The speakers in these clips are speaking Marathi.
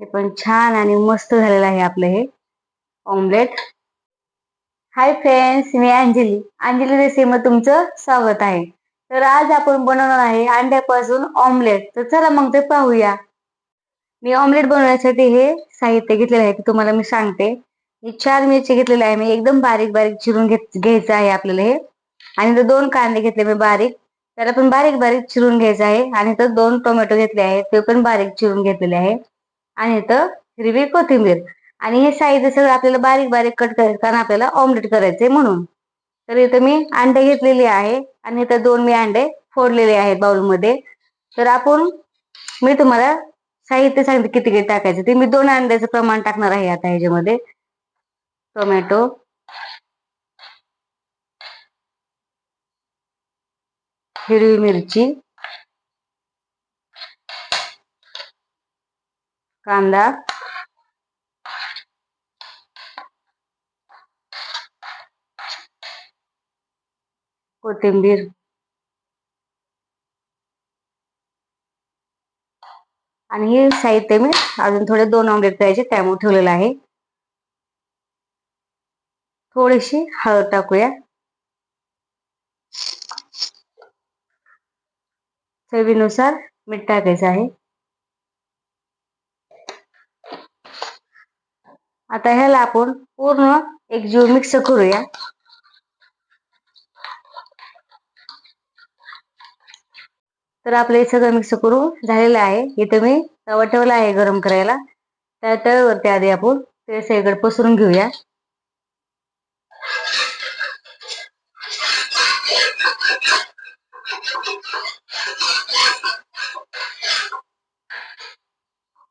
हे पण छान आणि मस्त झालेलं आहे आपलं हे ऑमलेट. हाय फ्रेंड्स मी अंजली. अंजली रेसिपीमध्ये तुमचं स्वागत आहे. तर आज आपण बनवणार आहे अंड्यापासून ऑमलेट. तर चला मग ते पाहूया. मी ऑमलेट बनवण्यासाठी हे साहित्य घेतलेलं आहे ते तुम्हाला मी सांगते. हे चार मिरची घेतलेले आहे मी एकदम बारीक बारीक चिरून घेत घ्यायचं आहे आपल्याला हे. आणि तर दोन कांदे घेतले मी बारीक. त्याला पण बारीक बारीक चिरून घ्यायचं आहे. आणि तर दोन टोमॅटो घेतले आहेत ते पण बारीक चिरून घेतलेले आहे. आणि इथं हिरवी कोथिंबीर. आणि हे साहित्य सगळं आपल्याला बारीक बारीक कट करायचं कारण आपल्याला ऑमलेट करायचंय म्हणून. तर इथं मी अंडे घेतलेले आहे आणि इथं दोन मी अंडे फोडलेले आहेत बाउलमध्ये. तर आपण मी तुम्हाला साहित्य सांगते किती किती टाकायचं ते. मी दोन अंड्याचं प्रमाण टाकणार आहे आता ह्याच्यामध्ये. टोमॅटो. हिरवी मिरची. कांदा. कोथिंबीर. आणि हे साहित्य मी अजून थोडे दोन ऑमलेट करायचे त्यामुळे ठेवलेलं आहे. थोडीशी हळद टाकूया. चवीनुसार मीठ टाकायचं आहे. आता ह्याला आपण पूर्ण एक जीव मिक्स करूया. तर आपलं हे सगळं मिक्स करून झालेलं आहे. इथं मी तवा ठेवला आहे गरम करायला. त्या तव्यावरती आधी आपण ते सगळीकडे पसरून घेऊया.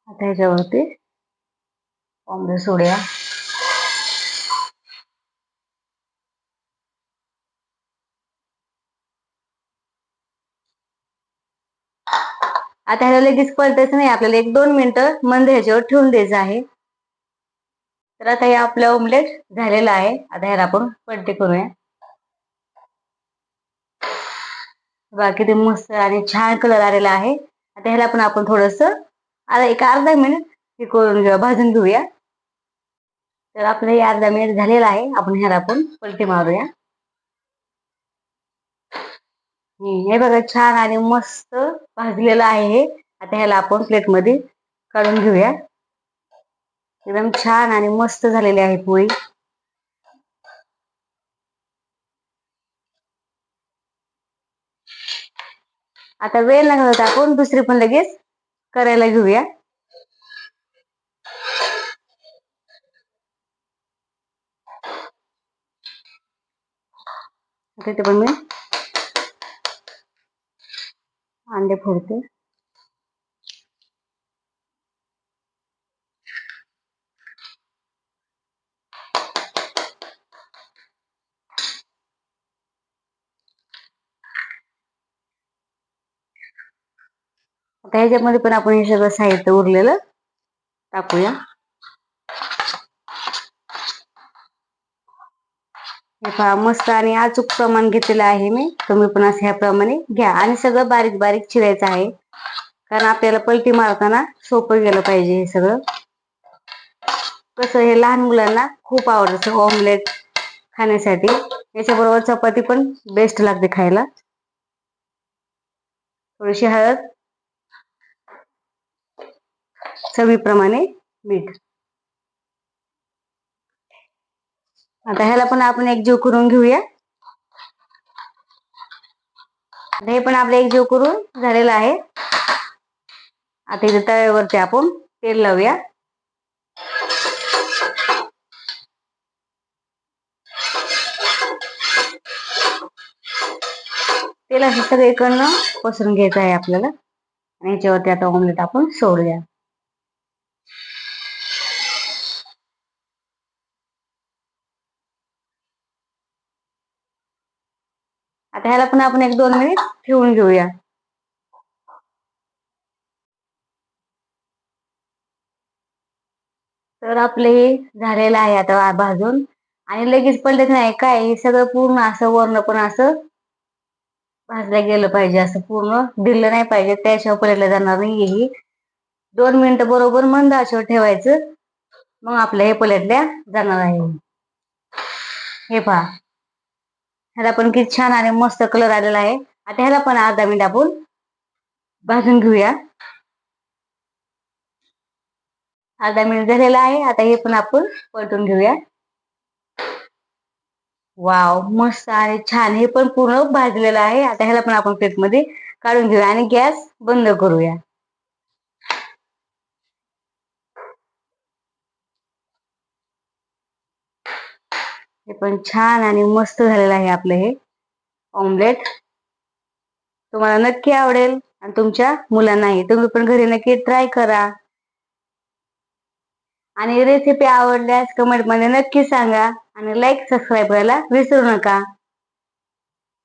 आता ह्याच्यावरती ऑमलेट सोडूया. आता ह्याला लगेच पलटायचं नाही आपल्याला एक दोन मिनिटं मंद ह्याच्यावर ठेवून द्यायचं आहे. तर आता हे आपलं ऑमलेट झालेलं आहे. आता ह्याला आपण पलटी करूया. बाकी ते मस्त आणि छान कलर आलेला आहे. आता ह्याला पण आपण थोडस आता एक अर्धा मिनिट हे करून घेऊया भाजून घेऊया. तर आपलं हे अर्धा मिनिट झालेलं आहे आपण ह्याला आपण पलटी मारूया. हे बघा छान आणि मस्त भाजलेलं आहे हे. आता ह्याला आपण प्लेटमध्ये काढून घेऊया. एकदम छान आणि मस्त झालेली आहे पोळी. आता वेळ लागला होता आपण दुसरी पण लगेच करायला घेऊया. तिथे पण मी. अंडे फोडते. आता ह्याच्यामध्ये पण आपण हे सगळं साहित्य उरलेलं टाकूया. हे पहा मस्त आणि अचूक प्रमाण घेतलेलं आहे मी. तुम्ही पण असं ह्याप्रमाणे घ्या. आणि सगळं बारीक बारीक चिरायचं आहे. कारण आपल्याला पलटी मारताना सोपं गेलं पाहिजे हे सगळं. कसं हे लहान मुलांना खूप आवडतं ऑमलेट खाण्यासाठी. याच्याबरोबर चपाती पण बेस्ट लागते खायला. थोडीशी हळद. चवीप्रमाणे मीठ. आता ह्याला पण आपण एक जीव करून घेऊया. हे पण आपलं एक जीव करून झालेलं आहे. आता इथे तव्यावरती आपण तेल लावूया. तेल असं सगळीकडनं पसरून घ्यायचं आहे आपल्याला. आणि याच्यावरती आता ऑमलेट आपण सोडूया. आता ह्याला पण आपण एक दोन मिनिट ठेवून घेऊया. तर आपले हे झालेलं आहे आता भाजून. आणि लगेच पडलेच नाही काय हे सगळं पूर्ण असं वर्ण पण असं भाजलं गेलं पाहिजे असं पूर्ण दिलं नाही पाहिजे त्याशिवाय पडलं जाणार नाही ही. दोन मिनिटं बरोबर मंद आचेवर ठेवायचं. मग आपलं हे पलटल्या जाणार आहे. हे पहा. ह्याला पण किती छान आणि मस्त कलर आलेला आहे. आता ह्याला पण अर्धा मिनिट आपण भाजून घेऊया. अर्धा मिनिट झालेला आहे. आता हे पण आपण पलटून घेऊया. वाव मस्त आणि छान. हे पण पूर्ण भाजलेलं आहे. आता ह्याला पण आपण प्लेटमध्ये काढून घेऊया आणि गॅस बंद करूया. हे पण छान आणि मस्त झालेलं आहे आपलं हे ऑमलेट. तुम्हाला नक्की आवडेल आणि तुमच्या मुलांनाही. तुम्ही पण घरी नक्की ट्राय करा. आणि रेसिपी आवडल्यास कमेंटमध्ये नक्की सांगा आणि लाईक सबस्क्राईब करायला विसरू नका.